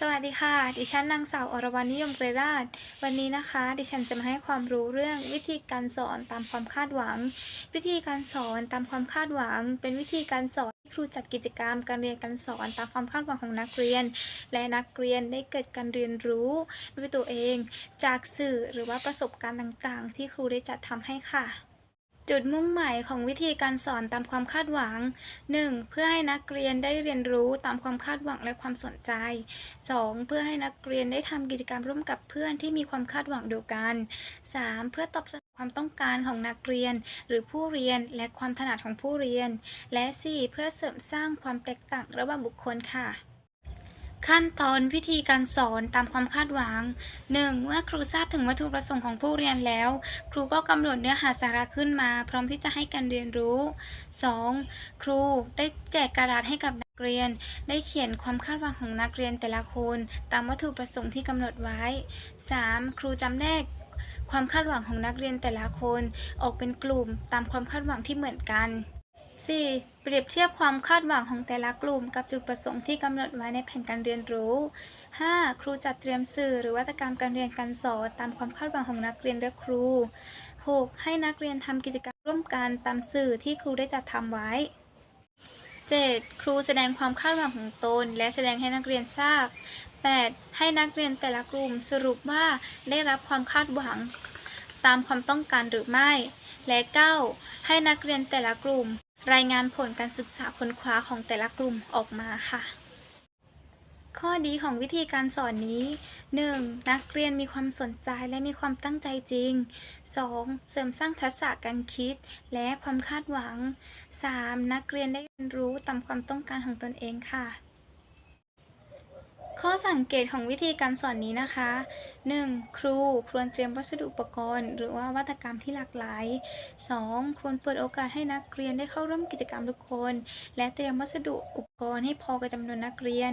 สวัสดีค่ะ ดิฉันนางสาวอรวรรณนิยมเกรราช วันนี้นะคะ ดิฉันจะมาให้ความรู้เรื่องวิธีการสอนตามความคาดหวัง วิธีการสอนตามความคาดหวัง เป็นวิธีการสอนที่ครูจัดกิจกรรม การเรียนการสอนตามความคาดหวังของนักเรียน และนักเรียนได้เกิดการเรียนรู้ด้วยตัวเอง จากสื่อหรือว่าประสบการณ์ต่างๆ ที่ครูได้จัดทำให้ค่ะ จุดมุ่งหมายของวิธีการสอนตามความคาดหวัง 1. เพื่อให้นักเรียนได้เรียนรู้ตามความคาดหวังและความสนใจ 2. เพื่อให้นักเรียนได้ทำกิจกรรมร่วมกับเพื่อนที่มีความคาดหวังเดียวกัน 3. เพื่อตอบสนองความต้องการของนักเรียน หรือผู้เรียนและความถนัดของผู้เรียน และ 4. เพื่อเสริมสร้างความแตกต่างระหว่างบุคคลค่ะ ขั้นตอนวิธีการสอนตามความคาดหวัง 1. เมื่อครูทราบถึงวัตถุประสงค์ของผู้เรียนแล้ว ครูก็กำหนดเนื้อหาสาระขึ้นมา พร้อมที่จะให้การเรียนรู้ 2. ครูได้แจกกระดาษให้กับนักเรียน ได้เขียนความคาดหวังของนักเรียนแต่ละคน ตามวัตถุประสงค์ที่กำหนดไว้ 3. ครูจำแนกความคาดหวังของนักเรียนแต่ละคน ออกเป็นกลุ่มตามความคาดหวังที่เหมือนกัน 4. เปรียบเทียบความคาดหวังของแต่ละกลุ่ม กับจุดประสงค์ที่กำหนดไว้ในแผนการเรียนรู้ 5. ครูจัดเตรียมสื่อหรือวัตกรรมการเรียนการสอนตามความคาดหวังของนักเรียนและครู 6. ให้นักเรียนทำกิจกรรมร่วมกันตามสื่อที่ครูได้จัดทำไว้ 7. ครูแสดงความคาดหวังของตน และแสดงให้นักเรียนทราบ 8. ให้นักเรียนแต่ละกลุ่มสรุปว่าได้รับความคาดหวังตามความต้องการหรือไม่ และ 9. ให้นักเรียนแต่ละกลุ่ม รายงานผลการศึกษาค้นคว้าของแต่ละกลุ่มออกมาค่ะ ข้อดีของวิธีการสอนนี้ 1. นักเรียนมีความสนใจและมีความตั้งใจจริง 2. เสริมสร้างทักษะการคิดและความคาดหวัง 3. นักเรียนได้เรียนรู้ตามความต้องการของตนเองค่ะ ข้อสังเกตของวิธีการสอนนี้นะคะ 1. ครูควรเตรียมวัสดุอุปกรณ์ หรือว่าวัตกรรมที่หลากหลาย 2. ควรเปิดโอกาสให้นักเรียนได้เข้าร่วมกิจกรรมทุกคน และเตรียมวัสดุอุปกรณ์ให้พอกับจำนวนนักเรียน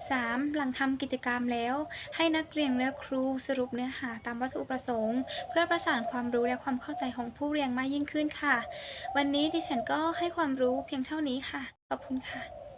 3. หลังทำกิจกรรมแล้ว ให้นักเรียนและครูสรุปเนื้อหาตามวัตถุประสงค์ เพื่อประสานความรู้และความเข้าใจของผู้เรียนมากยิ่งขึ้นค่ะ วันนี้ดิฉันก็ให้ความรู้เพียงเท่านี้ค่ะ ขอบคุณค่ะ